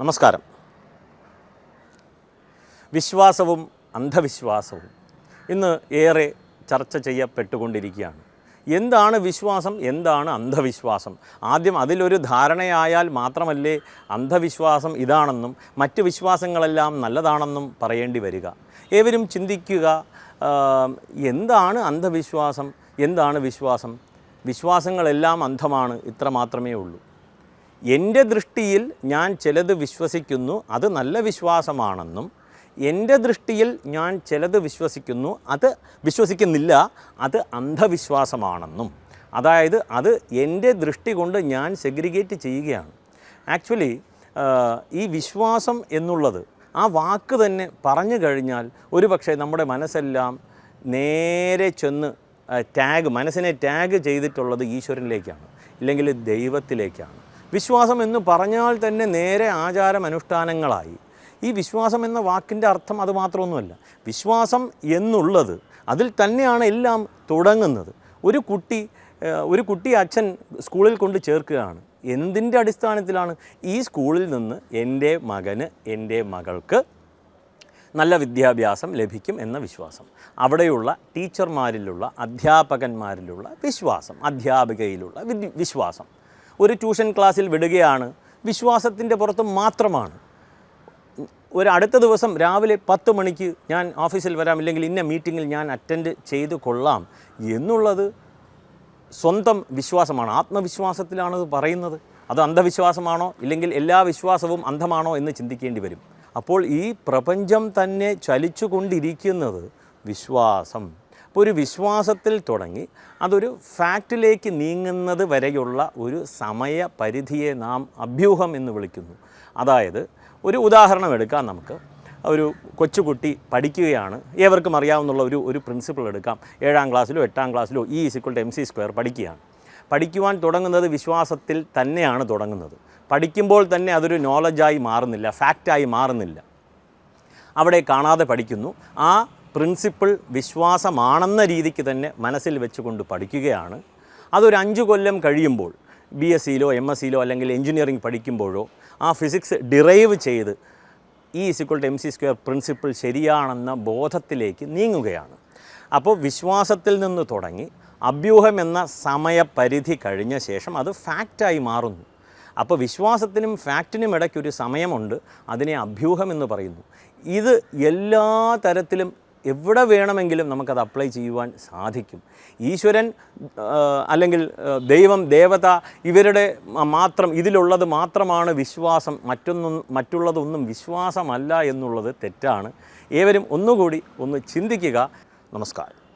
നമസ്കാരം. വിശ്വാസവും അന്ധവിശ്വാസവും ഇന്ന് ഏറെ ചർച്ച ചെയ്യപ്പെട്ടുകൊണ്ടിരിക്കുകയാണ്. എന്താണ് വിശ്വാസം? എന്താണ് അന്ധവിശ്വാസം? ആദ്യം അതിലൊരു ധാരണയായാൽ മാത്രമല്ലേ അന്ധവിശ്വാസം ഇതാണെന്നും മറ്റ് വിശ്വാസങ്ങളെല്ലാം നല്ലതാണെന്നും പറയേണ്ടി വരിക. ഏവരും ചിന്തിക്കുക എന്താണ് അന്ധവിശ്വാസം? എന്താണ് വിശ്വാസം? വിശ്വാസങ്ങളെല്ലാം അന്ധമാണ് ഇത്ര മാത്രമേ ഉള്ളൂ. എന്റെ ദൃഷ്ടിയിൽ ഞാൻ ചിലത് വിശ്വസിക്കുന്നു അത് നല്ല വിശ്വാസമാണെന്നും എന്റെ ദൃഷ്ടിയിൽ ഞാൻ ചിലത് വിശ്വസിക്കുന്നു അത് വിശ്വസിക്കുന്നില്ല അത് അന്ധവിശ്വാസമാണെന്നും. അതായത് അത് എന്റെ ദൃഷ്ടി കൊണ്ട് ഞാൻ സെഗ്രിഗേറ്റ് ചെയ്യുകയാണ്. ആക്ച്വലി ഈ വിശ്വാസം എന്നുള്ളത് ആ വാക്ക് തന്നെ പറഞ്ഞു കഴിഞ്ഞാൽ ഒരു പക്ഷേ നമ്മുടെ മനസ്സെല്ലാം നേരെ ചെന്ന് ടാഗ് മനസ്സിനെ ടാഗ് ചെയ്തിട്ടുള്ളത് ഈശ്വരനിലേക്കാണ് ഇല്ലെങ്കിൽ ദൈവത്തിലേക്കാണ്. വിശ്വാസം എന്ന് പറഞ്ഞാൽ തന്നെ നേരെ ആചാരമനുഷ്ഠാനങ്ങളായി. ഈ വിശ്വാസം എന്ന വാക്കിന്റെ അർത്ഥം അത് മാത്രമൊന്നുമല്ല. വിശ്വാസം എന്നുള്ളത് അതിൽ തന്നെയാണ് എല്ലാം തുടങ്ങുന്നത്. ഒരു കുട്ടി ഒരു കുട്ടി അച്ഛൻ സ്കൂളിൽ കൊണ്ട് ചേർക്കുകയാണ്. എന്തിന്റെ അടിസ്ഥാനത്തിലാണ്? ഈ സ്കൂളിൽ നിന്ന് എന്റെ മകന് എന്റെ മകൾക്ക് നല്ല വിദ്യാഭ്യാസം ലഭിക്കും എന്ന വിശ്വാസം. അവിടെയുള്ള ടീച്ചർമാരിലുള്ള അധ്യാപകന്മാരിലുള്ള വിശ്വാസം അധ്യാപികയിലുള്ള വിശ്വാസം. ഒരു ട്യൂഷൻ ക്ലാസ്സിൽ വിടുകയാണ് വിശ്വാസത്തിന്റെ പുറത്ത് മാത്രമാണ്. ഒരു അടുത്ത ദിവസം രാവിലെ പത്ത് മണിക്ക് ഞാൻ ഓഫീസിൽ വരാം ഇല്ലെങ്കിൽ ഇന്ന മീറ്റിങ്ങിൽ ഞാൻ അറ്റൻഡ് ചെയ്ത് കൊള്ളാം എന്നുള്ളത് സ്വന്തം വിശ്വാസമാണ്. ആത്മവിശ്വാസത്തിലാണ് അത് പറയുന്നത്. അത് അന്ധവിശ്വാസമാണോ ഇല്ലെങ്കിൽ എല്ലാ വിശ്വാസവും അന്ധമാണോ എന്ന് ചിന്തിക്കേണ്ടി വരും. അപ്പോൾ ഈ പ്രപഞ്ചം തന്നെ ചലിച്ചുകൊണ്ടിരിക്കുന്നത് വിശ്വാസം. അപ്പോൾ ഒരു വിശ്വാസത്തിൽ തുടങ്ങി അതൊരു ഫാക്റ്റിലേക്ക് നീങ്ങുന്നത് വരെയുള്ള ഒരു സമയ പരിധിയെ നാം അഭ്യൂഹം എന്ന് വിളിക്കുന്നു. അതായത് ഒരു ഉദാഹരണം എടുക്കാം നമുക്ക്. ഒരു കൊച്ചുകുട്ടി പഠിക്കുകയാണ്. ഏവർക്കും അറിയാവുന്ന ഒരു ഒരു പ്രിൻസിപ്പിൾ എടുക്കാം. ഏഴാം ക്ലാസ്സിലോ എട്ടാം ക്ലാസ്സിലോ E is equal to M C square പഠിക്കുകയാണ്. പഠിക്കുവാൻ തുടങ്ങുന്നത് വിശ്വാസത്തിൽ തന്നെയാണ് തുടങ്ങുന്നത്. പഠിക്കുമ്പോൾ തന്നെ അതൊരു നോളജായി മാറുന്നില്ല ഫാക്റ്റായി മാറുന്നില്ല. അവിടെ കാണാതെ പഠിക്കുന്നു. ആ പ്രിൻസിപ്പിൾ വിശ്വാസമാണെന്ന രീതിക്ക് തന്നെ മനസ്സിൽ വെച്ചുകൊണ്ട് പഠിക്കുകയാണ്. അതൊരു അഞ്ച് കൊല്ലം കഴിയുമ്പോൾ ബി എസ് സിയിലോ എം എസ് സിയിലോ അല്ലെങ്കിൽ എഞ്ചിനീയറിംഗ് പഠിക്കുമ്പോഴോ ആ ഫിസിക്സ് ഡിറൈവ് ചെയ്ത് ഈ is equal to M C square principle ശരിയാണെന്ന ബോധത്തിലേക്ക് നീങ്ങുകയാണ്. അപ്പോൾ വിശ്വാസത്തിൽ നിന്ന് തുടങ്ങി അഭ്യൂഹം എന്ന സമയപരിധി കഴിഞ്ഞ ശേഷം അത് ഫാക്റ്റായി മാറുന്നു. അപ്പോൾ വിശ്വാസത്തിനും ഫാക്റ്റിനും ഇടയ്ക്കൊരു സമയമുണ്ട്. അതിനെ അഭ്യൂഹം എന്ന് പറയുന്നു. ഇത് എല്ലാ തരത്തിലും എവിടെ വേണമെങ്കിലും നമുക്കത് അപ്ലൈ ചെയ്യുവാൻ സാധിക്കും. ഈശ്വരൻ അല്ലെങ്കിൽ ദൈവം ദേവത ഇവരുടെ മാത്രം ഇതിലുള്ളത് മാത്രമാണ് വിശ്വാസം. മറ്റൊന്നും മറ്റുള്ളതൊന്നും വിശ്വാസമല്ല എന്നുള്ളത് തെറ്റാണ്. ഏവരും ഒന്നുകൂടി ഒന്ന് ചിന്തിക്കുക. നമസ്കാരം.